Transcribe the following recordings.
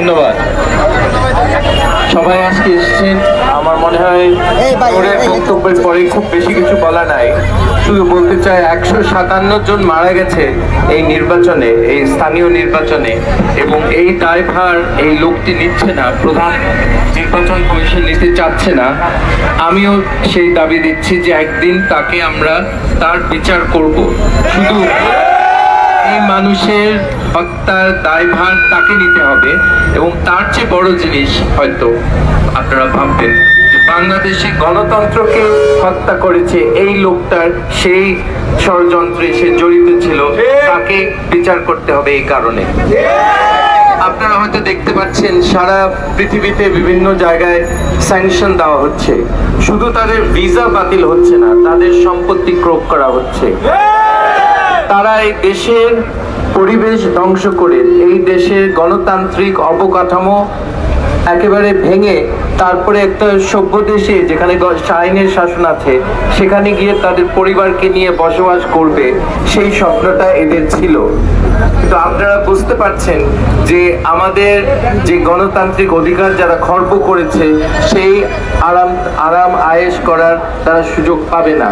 ধন্যবাদ। সবাই আজকে এসেছেন। আমার মনে হয় বক্তব্যের পরে খুব বেশি কিছু বলা নাই। শুধু বলতে চাই একশো সাতান্ন জন মারা গেছে এই নির্বাচনে এই স্থানীয় নির্বাচনে। এবং এই দায়ভার এই লোকটি নিচ্ছে না প্রধান নির্বাচন কমিশন নিতে চাচ্ছে না। আমিও সেই দাবি দিচ্ছি যে একদিন তাকে আমরা তার বিচার করব। শুধু এই মানুষের হত্যার দায়ভার তাকে নিতে হবে এবং তার চেয়ে বড় জিনিস হয়তো আপনারা ভাববেন বাংলাদেশে গণতন্ত্রকে হত্যা করেছে এই লোকটার সেই ষড়যন্ত্রে সে জড়িত ছিল। তাকে বিচার করতে হবে এই কারণে। আপনারা হয়তো দেখতে পাচ্ছেন, সারা পৃথিবীতে বিভিন্ন জায়গায় স্যাংশন দেওয়া হচ্ছে। শুধু তাদের ভিসা বাতিল হচ্ছে না, তাদের সম্পত্তি ক্রোপ করা হচ্ছে। তারা এই দেশের পরিবেশ ধ্বংস করে। এই দেশের গণতান্ত্রিক অবকাঠামো একেবারে ভেঙে তারপরে একটা সভ্য দেশে যেখানে আইনের শাসন আছে, সেখানে গিয়ে তাদের পরিবারকে নিয়ে বসবাস করবে, সেই স্বপ্নটা এদের ছিল। কিন্তু আপনারা বুঝতে পারছেন যে আমাদের যে গণতান্ত্রিক অধিকার যারা খর্ব করেছে, সেই আরাম আরাম আয়েশ করার তারা সুযোগ পাবে না।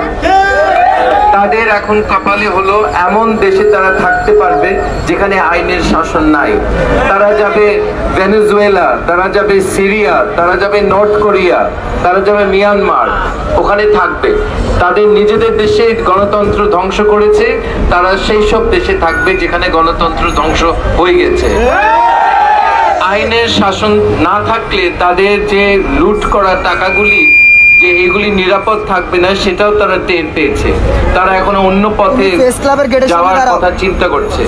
তাদের এখন কপালে হলো এমন দেশে তারা থাকতে পারবে যেখানে আইনের শাসন নাই। তারা যাবে ভেনেজুয়েলা, তারা যাবে সিরিয়া, তারা যাবে নর্থ কোরিয়া, তারা যাবে মিয়ানমার, ওখানে থাকবে। তাদের নিজেদের দেশে গণতন্ত্র ধ্বংস করেছে, তারা সেই সব দেশে থাকবে যেখানে গণতন্ত্র ধ্বংস হয়ে গেছে। আইনের শাসন না থাকলে তাদের যে লুট করা টাকাগুলি যে এগুলি নিরাপদ থাকবে না সেটাও তারা টের পেয়েছে। তারা এখন অন্য পথে যাওয়ার কথা চিন্তা করছে।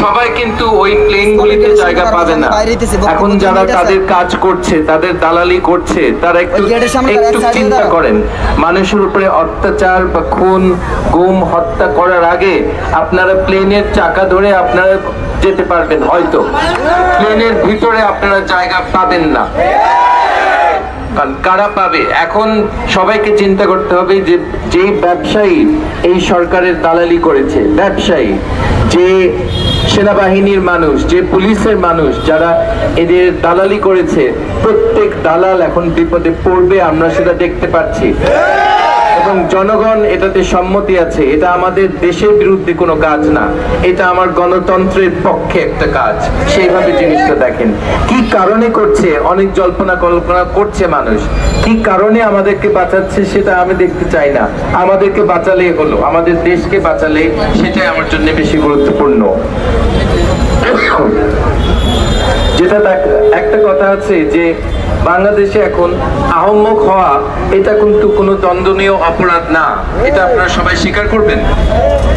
সবাই কিন্তু ওই প্লেনগুলিতে জায়গা পাবে না। এখন যারা তাদের কাজ করছে তাদের দালালি করছে তারা একটু একটু চিন্তা করেন। মানুষের উপরে অত্যাচার বা খুন গুম হত্যা করার আগে আপনারা প্লেনের চাকা ধরে আপনারা যেতে পারবেন হয়তো। প্লেনের ভিতরে আপনারা জায়গা পাবেন না। কারা পাবে? এখন সবাইকে চিন্তা করতে হবে যে যে ব্যবসায়ী এই সরকারের দালালি করেছে, ব্যবসায়ী, যে সেনাবাহিনীর মানুষ, যে পুলিশের মানুষ, যারা এদের দালালি করেছে, প্রত্যেক দালাল এখন বিপদে পড়বে, আমরা সেটা দেখতে পাচ্ছি। এবং জনগণ এটাতে সম্মতি আছে। এটা আমাদের দেশের বিরুদ্ধে কোনো কাজ না। এটা আমার গণতন্ত্রের পক্ষে একটা কাজ। সেইভাবে জিনিসটা দেখেন। কি কারণে করছে? অনেক জল্পনা কল্পনা করছে মানুষ। কি কারণে আমাদেরকে বাঁচাচ্ছে সেটা আমি দেখতে চাই না। আমাদেরকে বাঁচালেই হলো। আমাদের দেশকে বাঁচালে সেটাই আমার জন্য বেশি গুরুত্বপূর্ণ। যেটা একটা কথা আছে যে বাংলাদেশে এখন আহম্মক হওয়া, এটা কিন্তু কোনো দণ্ডনীয় অপরাধ না। এটা আপনারা সবাই স্বীকার করবেন।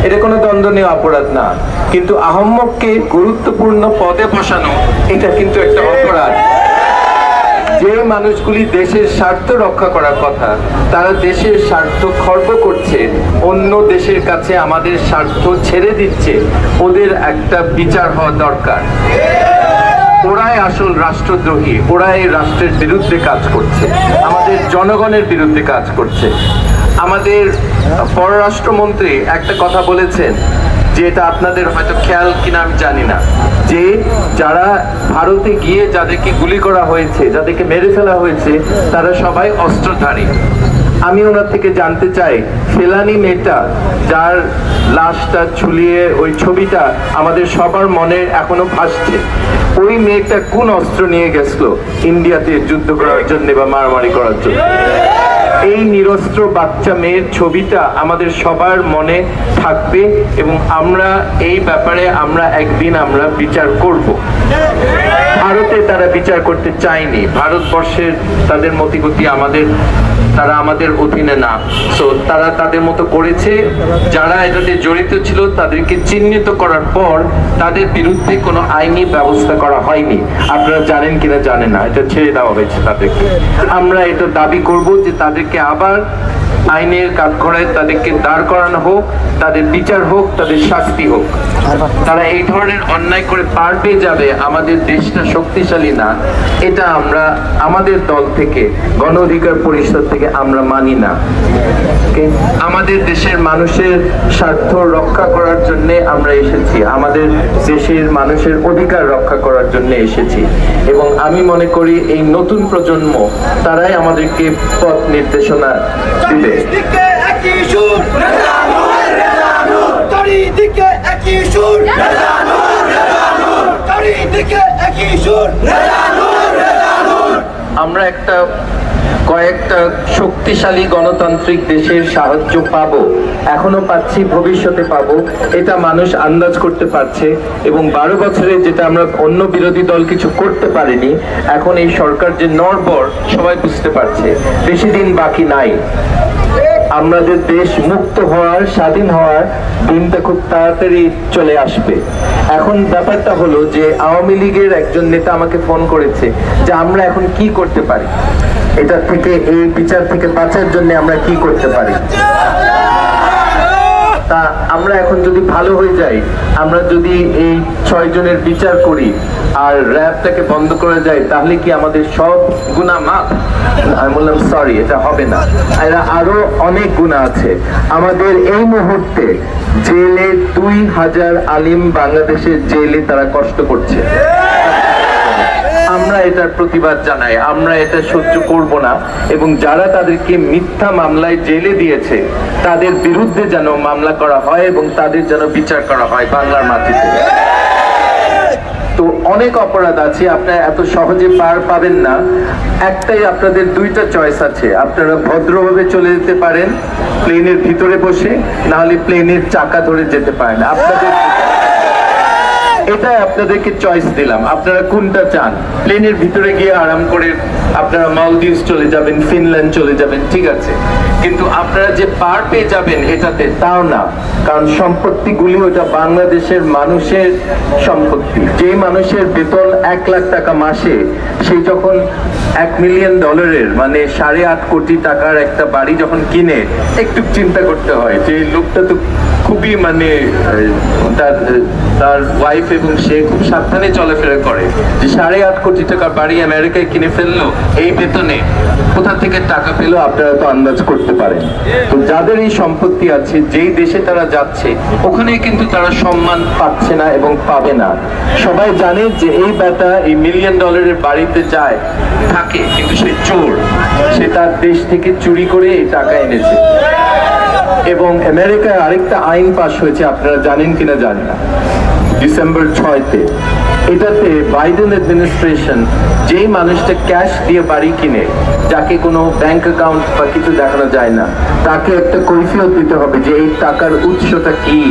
এটা কোনো দণ্ডনীয় অপরাধ না। কিন্তু আহম্মককে গুরুত্বপূর্ণ পদে বসানো, এটা কিন্তু একটা অপরাধ। যে মানুষগুলি দেশের স্বার্থ রক্ষা করার কথা, তারা দেশের স্বার্থ খর্ব করছে, অন্য দেশের কাছে আমাদের স্বার্থ ছেড়ে দিচ্ছে, ওদের একটা বিচার হওয়া দরকার। ওরাই আসল রাষ্ট্রদ্রোহী, ওরাই রাষ্ট্রের বিরুদ্ধে কাজ করছে, আমাদের জনগণের বিরুদ্ধে কাজ করছে। আমাদের পররাষ্ট্রমন্ত্রী একটা কথা বলেছেন, যে এটা আপনাদের হয়তো খেয়াল কিনা আমি জানি না, যে যারা ভারতে গিয়ে যাদেরকে গুলি করা হয়েছে, যাদেরকে মেরে ফেলা হয়েছে, তারা সবাই অস্ত্রধারী। আমি ওনার থেকে জানতে চাই, ফেলানি মেয়েটা যার লাশটা ঝুলিয়ে ওই ছবিটা আমাদের সবার মনে এখনও ভাসছে। ওই মেয়েটা কোন অস্ত্র নিয়ে গেছিল ইন্ডিয়াতে যুদ্ধ করার জন্য বা মারামারি করার জন্য? এই নিরস্ত্র বাচ্চা মেয়ের ছবিটা আমাদের সবার মনে থাকবে এবং আমরা এই ব্যাপারে আমরা একদিন আমরা বিচার করব। ভারতে তারা বিচার করতে চায়নি। ভারতবর্ষের তাদের মতিগতি আমাদের, তারা আমাদের অধীনে না। সো তারা তাদের মতো করেছে। যারা এটাতে জড়িত ছিল, তাদেরকে চিহ্নিত করার পর তাদের বিরুদ্ধে কোনো আইনি ব্যবস্থা করা হয়নি। আপনারা জানেন কিনা জানেন না। এটা ছেড়ে দেওয়া হয়েছে তাদেরকে। আমরা এটা দাবি করব যে তাদেরকে আবার আইনের কাজ কাঠগড়ায় তাদেরকে দাঁড় করানো হোক, তাদের বিচার হোক, তাদের শাস্তি হোক। তারা এই ধরনের অন্যায় করে পার পেয়ে যাবে আমাদের দেশটা শক্তিশালী না, এটা আমরা আমাদের দল থেকে, গণ অধিকার পরিষদ থেকে আমরা মানি না। আমাদের দেশের মানুষের স্বার্থ রক্ষা করার জন্য আমরা এসেছি। আমাদের দেশের মানুষের অধিকার রক্ষা করার জন্য এসেছি। এবং আমি মনে করি এই নতুন প্রজন্ম, তারাই আমাদেরকে পথ নির্দেশনা দিবে। একই একই সুর চারিদিকে একই সুর আমরা একটা কয়েকটা শক্তিশালী গণতান্ত্রিক দেশের সাহায্য পাব, এখনও পাচ্ছি, ভবিষ্যতে পাবো। এটা মানুষ আন্দাজ করতে পারছে এবং বারো বছরে যেটা আমরা অন্য বিরোধী দল কিছু করতে পারিনি, এখন এই সরকার যে নড়বর সবাই বুঝতে পারছে। বেশি দিন বাকি নাই। আমাদের দেশ মুক্ত হওয়ার, স্বাধীন হওয়ার দিনটা খুব তাড়াতাড়ি চলে আসবে। এখন ব্যাপারটা হলো যে আওয়ামী লীগের একজন নেতা আমাকে ফোন করেছে যে আমরা এখন কি করতে পারি। এটা থেকে, এই বিচার থেকে বাঁচার জন্য আমরা কি করতে পারি। তা আমরা এখন যদি ভালো হয়ে যাই, আমরা যদি এই ছয় জনের বিচার করি আর র্যাবটাকে বন্ধ করে যাই তাহলে কি আমাদের সব গুণা মাফ? আমি বললাম সরি এটা হবে না। এরা আরও অনেক গুণা আছে। আমাদের এই মুহূর্তে জেলে দুই হাজার আলিম বাংলাদেশের জেলে তারা কষ্ট করছে। আমরা এটার প্রতিবাদ জানাই, আমরা এটা সহ্য করব না, এবং যারা তাদেরকে মিথ্যা মামলায় জেলে দিয়েছে, তাদের বিরুদ্ধে যেন মামলা করা হয় এবং তাদের যেন বিচার করা হয় বাংলার মাটিতে। তো অনেক অপরাধ আছে, আপনারা এত সহজে পার পাবেন না। একটাই আপনাদের দুইটা চয়েস আছে, আপনারা ভদ্রভাবে চলে যেতে পারেন প্লেনের ভিতরে বসে না হলে প্লেনের চাকা ধরে যেতে পারেন। আপনাদের এটাই আপনাদেরকে চয়েস দিলাম। আপনারা কোনটা চান? প্লেনের ভিতরে গিয়ে আরাম করে আপনারা মালদ্বীপস চলে যাবেন, ফিনল্যান্ড চলে যাবেন, ঠিক আছে। কিন্তু আপনারা যে পার পেয়ে যাবেন এটাতে, তাও না। কারণ সম্পত্তিগুলি ওটা বাংলাদেশের মানুষের সম্পত্তি। যে মানুষের বেতন এক লাখ টাকা মাসে, সেই যখন এক মিলিয়ন ডলারের মানে সাড়ে আট কোটি টাকার একটা বাড়ি যখন কিনে, একটু চিন্তা করতে হয় যে লোকটা তো খুবই মানে তার তার ওয়াইফ এবং সে খুব সাবধানে চলাফেরা করে। যে সাড়ে আট কোটি টাকার বাড়ি আমেরিকায় কিনে ফেলল এই বেতনে কোথা থেকে টাকা পেল আপনারা তো আন্দাজ করতে পারেন। তো যাদের এই সম্পত্তি আছে, যেই দেশে তারা যাচ্ছে ওখানে কিন্তু তারা সম্মান পাচ্ছে না এবং পাবে না। সবাই জানে যে এই বেটা এই মিলিয়ন ডলারের বাড়িতে যায়, থাকে, কিন্তু সে চোর। সে তার দেশ থেকে চুরি করে এই টাকা এনেছে। এবং আমেরিকায় আরেকটা আইন পাশ হয়েছে, আপনারা জানেন কিনা জানি না। ডিসেম্বর ছয়তে। এটাতে বাইডেন অ্যাডমিনিস্ট্রেশন যেই মানুষটা ক্যাশ দিয়ে বাড়ি কিনে, যাকে কোনো ব্যাংক অ্যাকাউন্ট বা কিছু দেখানো যায় না, তাকে একটা কৈফিয়ত দিতে হবে যে এই টাকার উৎসটা কি।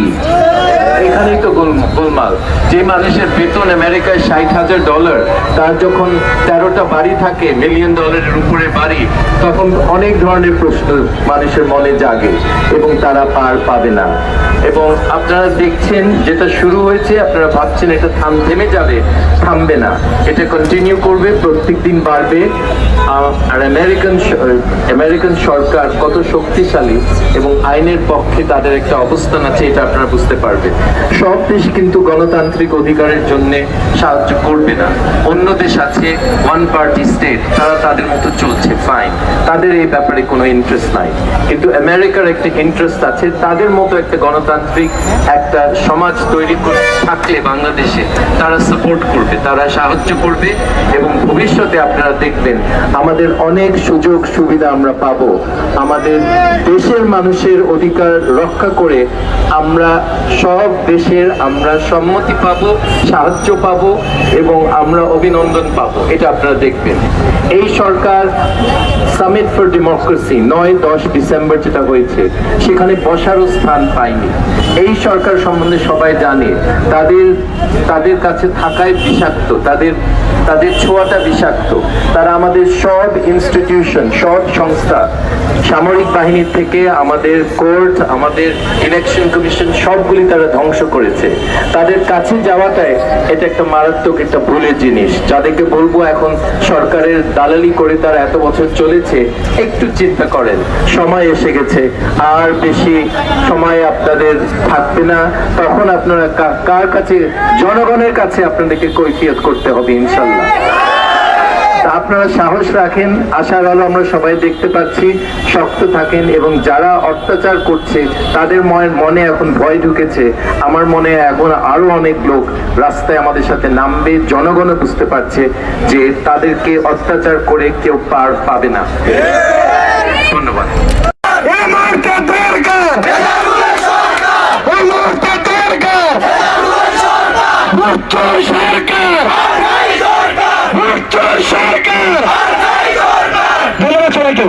এখানেই তো গোল- গোলমাল। যে মানুষের বেতন আমেরিকায় ষাট হাজার ডলার, তার যখন তেরোটা বাড়ি থাকে মিলিয়ন ডলারের উপরে বাড়ি, তখন অনেক ধরনের প্রশ্ন মানুষের মনে জাগে এবং তারা পার পাবে না। এবং আপনারা দেখছেন যেটা শুরু হয়েছে, আপনারা ভাবছেন এটা থাম থেমে যাবে, থামবে না। এটা কন্টিনিউ করবে, প্রত্যেক দিন বাড়বে। আর আমেরিকান আমেরিকান সরকার কত শক্তিশালী এবং আইনের পক্ষে তাদের একটা অবস্থান আছে, এটা আপনারা বুঝতে পারবেন। সব দেশ কিন্তু গণতান্ত্রিক অধিকারের জন্য সাহায্য করবে না। অন্য দেশ আছে ওয়ান পার্টি স্টেট তারা তাদের মতো চলছে ফাইন তাদের এই ব্যাপারে কোনো ইন্টারেস্ট নাই। কিন্তু আমেরিকার একটা ইন্টারেস্ট আছে, তাদের মতো একটা গণতান্ত্রিক একটা সমাজ তৈরি থাকলে বাংলাদেশে তারা সাপোর্ট করবে, তারা সাহায্য করবে এবং ভবিষ্যতে আপনারা দেখবেন, আমাদের অনেক সুযোগ সুবিধা আমরা পাবো। আমাদের দেশের মানুষের অধিকার রক্ষা করে আমরা সব দেশের আমরা সম্মতি পাবো, সাহায্য পাবো এবং আমরা অভিনন্দন পাবো। এটা আপনারা দেখবেন। এই সরকার সামিট ফর ডেমোক্রেসি নয়, দশ ডিসেম্বর যেটা হয়েছে, সেখানে বসারও স্থান পায়নি। এই সরকার সম্বন্ধে সবাই জানে, তাদের তাদের কাছে থাকায় বিষাক্ত। তাদের তাদের ছোঁয়াটা বিষাক্ত। তারা আমাদের সব ইনস্টিটিউশন সব সংস্থা, সামরিক বাহিনী থেকে আমাদের কোর্ট আমাদের ইলেকশন কমিশন সবগুলি তারা ধ্বংস করেছে। তাদের কাছে যাওয়াটাই এটা একটা মারাত্মক একটা ভুলের জিনিস। যাদেরকে বলব এখন সরকারের দালালি করে তারা এত বছর চলেছে, একটু চিন্তা করেন, সময় এসে গেছে। আর বেশি সময় আপনাদের থাকবে না। তখন আপনারা কার কাছে, জনগণের কাছে আপনাদেরকে কৈফিয়ত করতে হবে ইনশাল্লাহ। আপনারা সাহস রাখেন। আশার আলো আমরা সবাই দেখতে পাচ্ছি, শক্ত থাকেন এবং যারা অত্যাচার করছে, তাদের মনে- এখন ভয় ঢুকেছে। আমার মনে এখন আরও অনেক লোক রাস্তায় আমাদের সাথে নামবে, জনগণও বুঝতে পারছে যে তাদেরকে অত্যাচার করে কেউ পার পাবে না। ধন্যবাদ। এমার্কা দরকার এমার্কা দরকার মুক্ত সরকার! সরকার ধন্যবাদ সবাইকে।